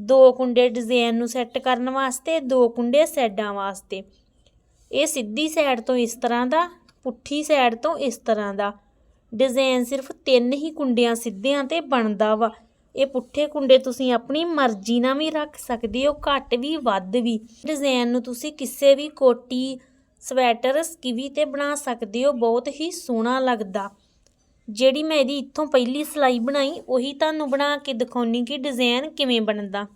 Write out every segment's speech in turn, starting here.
ਦੋ ਕੁੰਡੇ ਡਿਜ਼ਾਈਨ ਨੂੰ ਸੈੱਟ ਕਰਨ ਵਾਸਤੇ, ਦੋ ਕੁੰਡੇ ਸਾਈਡਾਂ ਵਾਸਤੇ। ਇਹ ਸਿੱਧੀ ਸਾਈਡ ਤੋਂ ਇਸ ਤਰ੍ਹਾਂ ਦਾ, ਪੁੱਠੀ ਸਾਈਡ ਤੋਂ ਇਸ ਤਰ੍ਹਾਂ ਦਾ। ਡਿਜ਼ਾਈਨ ਸਿਰਫ ਤਿੰਨ ਹੀ ਕੁੰਡਿਆਂ ਸਿੱਧਿਆਂ ਤੇ ਬਣਦਾ ਵਾ। ਇਹ ਪੁੱਠੇ ਕੁੰਡੇ ਤੁਸੀਂ ਆਪਣੀ ਮਰਜ਼ੀ ਨਾਲ ਵੀ ਰੱਖ ਸਕਦੇ ਹੋ, ਘੱਟ ਵੀ, ਵੱਧ ਵੀ। ਡਿਜ਼ਾਈਨ ਨੂੰ ਤੁਸੀਂ ਕਿਸੇ ਵੀ ਕੋਟੀ, ਸਵੈਟਰ, ਸਕਿਵੀ ਤੇ ਬਣਾ ਸਕਦੇ ਹੋ, ਬਹੁਤ ਹੀ ਸੋਹਣਾ ਲੱਗਦਾ। ਜਿਹੜੀ ਮੈਂ ਇਹਦੀ ਇੱਥੋਂ ਪਹਿਲੀ ਸਲਾਈ ਬਣਾਈ, ਉਹੀ ਤੁਹਾਨੂੰ ਬਣਾ ਕੇ ਦਿਖਾਉਣੀ ਕਿ ਡਿਜ਼ਾਈਨ ਕਿਵੇਂ ਬਣਦਾ।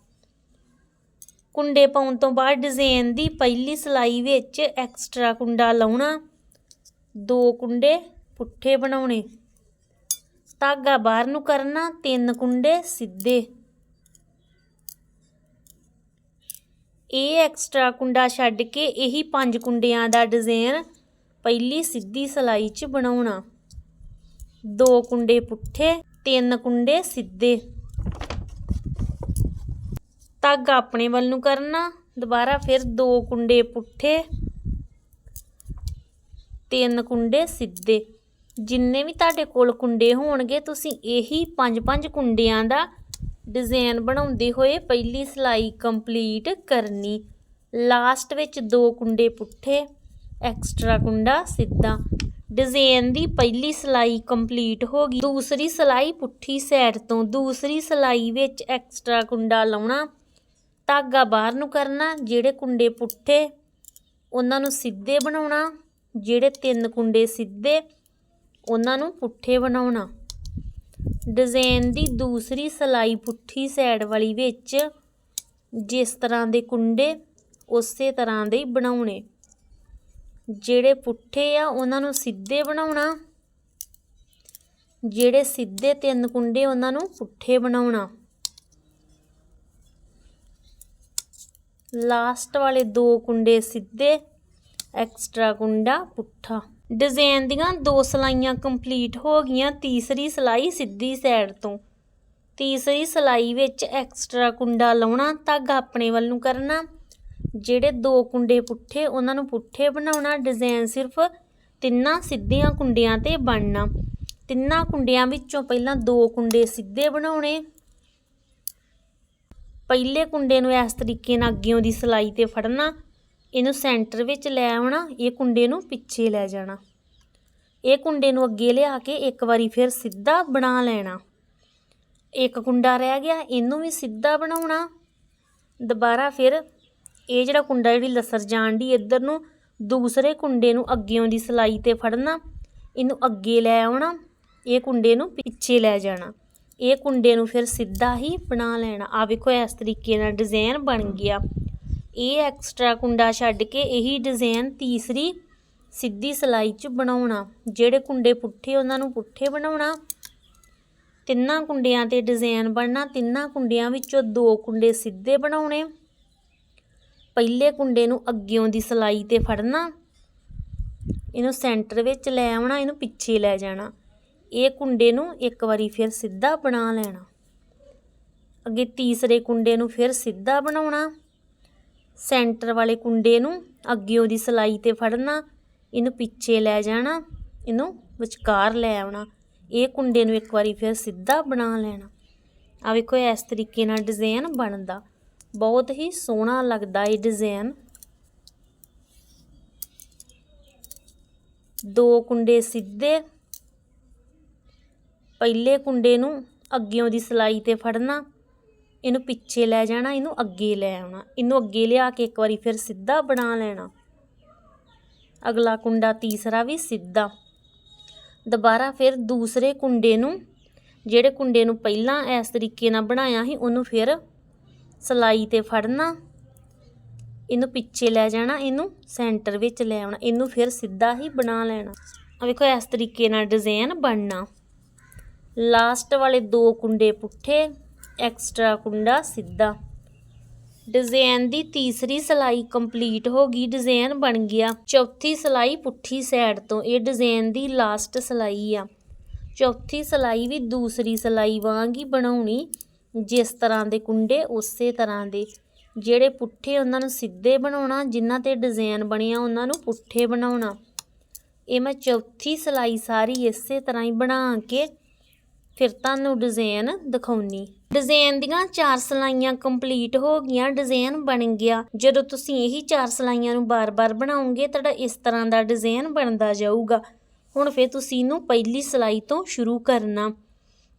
ਕੁੰਡੇ ਪਾਉਣ ਤੋਂ ਬਾਅਦ ਡਿਜ਼ਾਈਨ ਦੀ ਪਹਿਲੀ ਸਲਾਈ ਵਿੱਚ ਐਕਸਟਰਾ ਕੁੰਡਾ ਲਾਉਣਾ, ਦੋ ਕੁੰਡੇ ਪੁੱਠੇ ਬਣਾਉਣੇ, ਧਾਗਾ ਬਾਹਰ ਨੂੰ ਕਰਨਾ, ਤਿੰਨ ਕੁੰਡੇ ਸਿੱਧੇ। ਇਹ ਐਕਸਟਰਾ ਕੁੰਡਾ ਛੱਡ ਕੇ ਇਹੀ ਪੰਜ ਕੁੰਡਿਆਂ ਦਾ ਡਿਜ਼ਾਈਨ ਪਹਿਲੀ ਸਿੱਧੀ ਸਲਾਈ 'ਚ ਬਣਾਉਣਾ। ਦੋ ਕੁੰਡੇ ਪੁੱਠੇ, ਤਿੰਨ ਕੁੰਡੇ ਸਿੱਧੇ। ਧਾਗਾ ਆਪਣੇ ਵੱਲ ਨੂੰ ਕਰਨਾ, ਦੁਬਾਰਾ ਫਿਰ ਦੋ ਕੁੰਡੇ ਪੁੱਠੇ, ਤਿੰਨ ਕੁੰਡੇ ਸਿੱਧੇ। ਜਿੰਨੇ ਵੀ ਤੁਹਾਡੇ ਕੋਲ ਕੁੰਡੇ ਹੋਣਗੇ, ਤੁਸੀਂ ਇਹੀ ਪੰਜ ਪੰਜ ਕੁੰਡਿਆਂ ਦਾ ਡਿਜ਼ਾਈਨ ਬਣਾਉਂਦੇ ਹੋਏ ਪਹਿਲੀ ਸਲਾਈ ਕੰਪਲੀਟ ਕਰਨੀ। ਲਾਸਟ ਵਿੱਚ ਦੋ ਕੁੰਡੇ ਪੁੱਠੇ, ਐਕਸਟਰਾ ਕੁੰਡਾ ਸਿੱਧਾ। ਡਿਜ਼ਾਈਨ ਦੀ ਪਹਿਲੀ ਸਲਾਈ ਕੰਪਲੀਟ ਹੋ ਗਈ। ਦੂਸਰੀ ਸਲਾਈ ਪੁੱਠੀ ਸਾਈਡ ਤੋਂ, ਦੂਸਰੀ ਸਲਾਈ ਵਿੱਚ ਐਕਸਟਰਾ ਕੁੰਡਾ ਲਾਉਣਾ, ਧਾਗਾ ਬਾਹਰ ਨੂੰ ਕਰਨਾ, ਜਿਹੜੇ ਕੁੰਡੇ ਪੁੱਠੇ, ਉਹਨਾਂ ਨੂੰ ਸਿੱਧੇ ਬਣਾਉਣਾ, ਜਿਹੜੇ ਤਿੰਨ ਕੁੰਡੇ ਸਿੱਧੇ, ਉਹਨਾਂ ਨੂੰ ਪੁੱਠੇ ਬਣਾਉਣਾ। ਡਿਜ਼ਾਈਨ ਦੀ ਦੂਸਰੀ ਸਲਾਈ ਪੁੱਠੀ ਸਾਈਡ ਵਾਲੀ ਵਿੱਚ ਜਿਸ ਤਰ੍ਹਾਂ ਦੇ ਕੁੰਡੇ, ਉਸੇ ਤਰ੍ਹਾਂ ਦੇ ਬਣਾਉਣੇ। ਜਿਹੜੇ ਪੁੱਠੇ ਆ, ਉਹਨਾਂ ਨੂੰ ਸਿੱਧੇ ਬਣਾਉਣਾ। ਜਿਹੜੇ ਸਿੱਧੇ ਤਿੰਨ ਕੁੰਡੇ, ਉਹਨਾਂ ਨੂੰ ਪੁੱਠੇ ਬਣਾਉਣਾ। ਲਾਸਟ ਵਾਲੇ ਦੋ ਕੁੰਡੇ ਸਿੱਧੇ, ਐਕਸਟਰਾ ਕੁੰਡਾ ਪੁੱਠਾ। ਡਿਜ਼ਾਈਨ ਦੀਆਂ ਦੋ ਸਲਾਈਆਂ ਕੰਪਲੀਟ ਹੋ ਗਈਆਂ, ਤੀਸਰੀ ਸਲਾਈ ਸਿੱਧੀ ਸਾਈਡ ਤੋਂ। ਤੀਸਰੀ ਸਲਾਈ ਵਿੱਚ ਐਕਸਟਰਾ ਕੁੰਡਾ ਲਾਉਣਾ, ਧਾਗਾ ਆਪਣੇ ਵੱਲ ਨੂੰ ਕਰਨਾ। ਜਿਹੜੇ ਦੋ ਕੁੰਡੇ ਪੁੱਠੇ, ਉਹਨਾਂ ਨੂੰ ਪੁੱਠੇ ਬਣਾਉਣਾ ਡਿਜ਼ਾਈਨ ਸਿਰਫ ਤਿੰਨਾਂ ਸਿੱਧੀਆਂ ਕੁੰਡਿਆਂ ਤੇ ਬਣਨਾ। ਤਿੰਨਾਂ ਕੁੰਡਿਆਂ ਵਿੱਚੋਂ ਪਹਿਲਾਂ ਦੋ ਕੁੰਡੇ ਸਿੱਧੇ ਬਣਾਉਣੇ। ਪਹਿਲੇ ਕੁੰਡੇ ਨੂੰ ਇਸ ਤਰੀਕੇ ਨਾਲ ਅੱਗਿਓਂ ਦੀ ਸਲਾਈ ਤੇ ਫੜਨਾ, ਇਹਨੂੰ ਸੈਂਟਰ ਵਿੱਚ ਲੈ ਆਉਣਾ, ਇਹ ਕੁੰਡੇ ਨੂੰ ਪਿੱਛੇ ਲੈ ਜਾਣਾ। ਇਹ ਕੁੰਡੇ ਨੂੰ ਅੱਗੇ ਲਿਆ ਕੇ ਇੱਕ ਵਾਰੀ ਫਿਰ ਸਿੱਧਾ ਬਣਾ ਲੈਣਾ। ਇੱਕ ਕੁੰਡਾ ਰਹਿ ਗਿਆ, ਇਹਨੂੰ ਵੀ ਸਿੱਧਾ ਬਣਾਉਣਾ। ਦੁਬਾਰਾ ਫਿਰ ਇਹ ਜਿਹੜਾ ਕੁੰਡਾ ਜਿਹੜੀ ਲਸਰ ਜਾਣ ਦੀ ਇੱਧਰ ਨੂੰ, ਦੂਸਰੇ ਕੁੰਡੇ ਨੂੰ ਅੱਗਿਓਂ ਦੀ ਸਲਾਈ ਤੇ ਫੜਨਾ, ਇਹਨੂੰ ਅੱਗੇ ਲੈ ਆਉਣਾ, ਇਹ ਕੁੰਡੇ ਨੂੰ ਪਿੱਛੇ ਲੈ ਜਾਣਾ। ਇਹ ਕੁੰਡੇ ਨੂੰ ਫਿਰ ਸਿੱਧਾ ਹੀ ਬਣਾ ਲੈਣਾ। ਆ ਵੇਖੋ, ਇਸ ਤਰੀਕੇ ਨਾਲ ਡਿਜ਼ਾਈਨ ਬਣ ਗਿਆ। ਇਹ ਐਕਸਟਰਾ ਕੁੰਡਾ ਛੱਡ ਕੇ ਇਹੀ ਡਿਜ਼ਾਈਨ ਤੀਸਰੀ ਸਿੱਧੀ ਸਲਾਈ 'ਚ ਬਣਾਉਣਾ। ਜਿਹੜੇ ਕੁੰਡੇ ਪੁੱਠੇ, ਉਹਨਾਂ ਨੂੰ ਪੁੱਠੇ ਬਣਾਉਣਾ। ਤਿੰਨਾਂ ਕੁੰਡਿਆਂ ਤੇ ਡਿਜ਼ਾਈਨ ਬਣਨਾ। ਤਿੰਨਾਂ ਕੁੰਡਿਆਂ ਵਿੱਚੋਂ ਦੋ ਕੁੰਡੇ ਸਿੱਧੇ ਬਣਾਉਣੇ। ਪਹਿਲੇ ਕੁੰਡੇ ਨੂੰ ਅੱਗਿਓਂ ਦੀ ਸਲਾਈ ਤੇ ਫੜਨਾ, ਇਹਨੂੰ ਸੈਂਟਰ ਵਿੱਚ ਲੈ ਆਉਣਾ, ਇਹਨੂੰ ਪਿੱਛੇ ਲੈ ਜਾਣਾ। ਇਹ ਕੁੰਡੇ ਨੂੰ ਇੱਕ ਵਾਰੀ ਫਿਰ ਸਿੱਧਾ ਬਣਾ ਲੈਣਾ। ਅੱਗੇ ਤੀਸਰੇ ਕੁੰਡੇ ਨੂੰ ਫਿਰ ਸਿੱਧਾ ਬਣਾਉਣਾ। ਸੈਂਟਰ ਵਾਲੇ ਕੁੰਡੇ ਨੂੰ ਅੱਗਿਓਂ ਦੀ ਸਲਾਈ ਤੇ ਫੜਨਾ, ਇਹਨੂੰ ਪਿੱਛੇ ਲੈ ਜਾਣਾ, ਇਹਨੂੰ ਵਿਚਕਾਰ ਲੈ ਆਉਣਾ। ਇਹ ਕੁੰਡੇ ਨੂੰ ਇੱਕ ਵਾਰੀ ਫਿਰ ਸਿੱਧਾ ਬਣਾ ਲੈਣਾ। ਆ ਵੇਖੋ, ਇਸ ਤਰੀਕੇ ਨਾਲ ਡਿਜ਼ਾਈਨ ਬਣਦਾ। ਬਹੁਤ ਹੀ ਸੋਹਣਾ ਲੱਗਦਾ ਇਹ ਡਿਜ਼ਾਈਨ ਦੋ ਕੁੰਡੇ ਸਿੱਧੇ। ਪਹਿਲੇ ਕੁੰਡੇ ਨੂੰ ਅੱਗਿਓਂ ਦੀ ਸਲਾਈ ਤੇ ਫੜਨਾ। ਇਹਨੂੰ ਪਿੱਛੇ ਲੈ ਜਾਣਾ, ਇਹਨੂੰ ਅੱਗੇ ਲੈ ਆਉਣਾ। ਇਹਨੂੰ ਅੱਗੇ ਲਿਆ ਕੇ ਇੱਕ ਵਾਰੀ ਫਿਰ ਸਿੱਧਾ ਬਣਾ ਲੈਣਾ। ਅਗਲਾ ਕੁੰਡਾ ਤੀਸਰਾ ਵੀ ਸਿੱਧਾ। ਦੁਬਾਰਾ ਫਿਰ ਦੂਸਰੇ ਕੁੰਡੇ ਨੂੰ, ਜਿਹੜੇ ਕੁੰਡੇ ਨੂੰ ਪਹਿਲਾਂ ਇਸ ਤਰੀਕੇ ਨਾਲ ਬਣਾਇਆ ਸੀ, ਉਹਨੂੰ ਫਿਰ ਸਲਾਈ ਤੇ ਫੜਨਾ, ਇਹਨੂੰ ਪਿੱਛੇ ਲੈ ਜਾਣਾ, ਇਹਨੂੰ ਸੈਂਟਰ ਵਿੱਚ ਲੈ ਆਉਣਾ, ਇਹਨੂੰ ਫਿਰ ਸਿੱਧਾ ਹੀ ਬਣਾ ਲੈਣਾ। ਆ ਵੇਖੋ, ਇਸ ਤਰੀਕੇ ਨਾਲ ਡਿਜ਼ਾਈਨ ਬਣਨਾ। ਲਾਸਟ ਵਾਲੇ ਦੋ ਕੁੰਡੇ ਪੁੱਠੇ ਐਕਸਟਰਾ ਕੁੰਡਾ ਸਿੱਧਾ। ਡਿਜ਼ਾਈਨ ਦੀ ਤੀਸਰੀ ਸਲਾਈ ਕੰਪਲੀਟ ਹੋ ਗਈ ਡਿਜ਼ਾਈਨ ਬਣ ਗਿਆ। ਚੌਥੀ ਸਲਾਈ ਪੁੱਠੀ ਸਾਈਡ ਤੋਂ, ਇਹ ਡਿਜ਼ਾਈਨ ਦੀ ਲਾਸਟ ਸਲਾਈ ਆ। ਚੌਥੀ ਸਲਾਈ ਵੀ ਦੂਸਰੀ ਸਲਾਈ ਵਾਂਗ ਹੀ ਬਣਾਉਣੀ। ਜਿਸ ਤਰ੍ਹਾਂ ਦੇ ਕੁੰਡੇ, ਉਸੇ ਤਰ੍ਹਾਂ ਦੇ। ਜਿਹੜੇ ਪੁੱਠੇ ਉਹਨਾਂ ਨੂੰ ਸਿੱਧੇ ਬਣਾਉਣਾ, ਜਿਨ੍ਹਾਂ ਤੇ ਡਿਜ਼ਾਈਨ ਬਣਿਆ, ਉਹਨਾਂ ਨੂੰ ਪੁੱਠੇ ਬਣਾਉਣਾ। ਇਹ ਮੈਂ ਚੌਥੀ ਸਲਾਈ ਸਾਰੀ ਇਸੇ ਤਰ੍ਹਾਂ ਹੀ ਬਣਾ ਕੇ ਫਿਰ ਤੁਹਾਨੂੰ ਡਿਜ਼ਾਈਨ ਦਿਖਾਉਣੀ। ਡਿਜ਼ਾਈਨ ਦੀਆਂ ਚਾਰ ਸਲਾਈਆਂ ਕੰਪਲੀਟ ਹੋ ਗਈਆਂ ਡਿਜ਼ਾਈਨ ਬਣ ਗਿਆ। ਜਦੋਂ ਤੁਸੀਂ ਇਹੀ ਚਾਰ ਸਲਾਈਆਂ ਨੂੰ ਬਾਰ-ਬਾਰ ਬਣਾਉਂਗੇ ਤੁਹਾਡਾ ਇਸ ਤਰ੍ਹਾਂ ਦਾ ਡਿਜ਼ਾਈਨ ਬਣਦਾ ਜਾਊਗਾ। ਹੁਣ ਫਿਰ ਤੁਸੀਂ ਇਹਨੂੰ ਪਹਿਲੀ ਸਲਾਈ ਤੋਂ ਸ਼ੁਰੂ ਕਰਨਾ।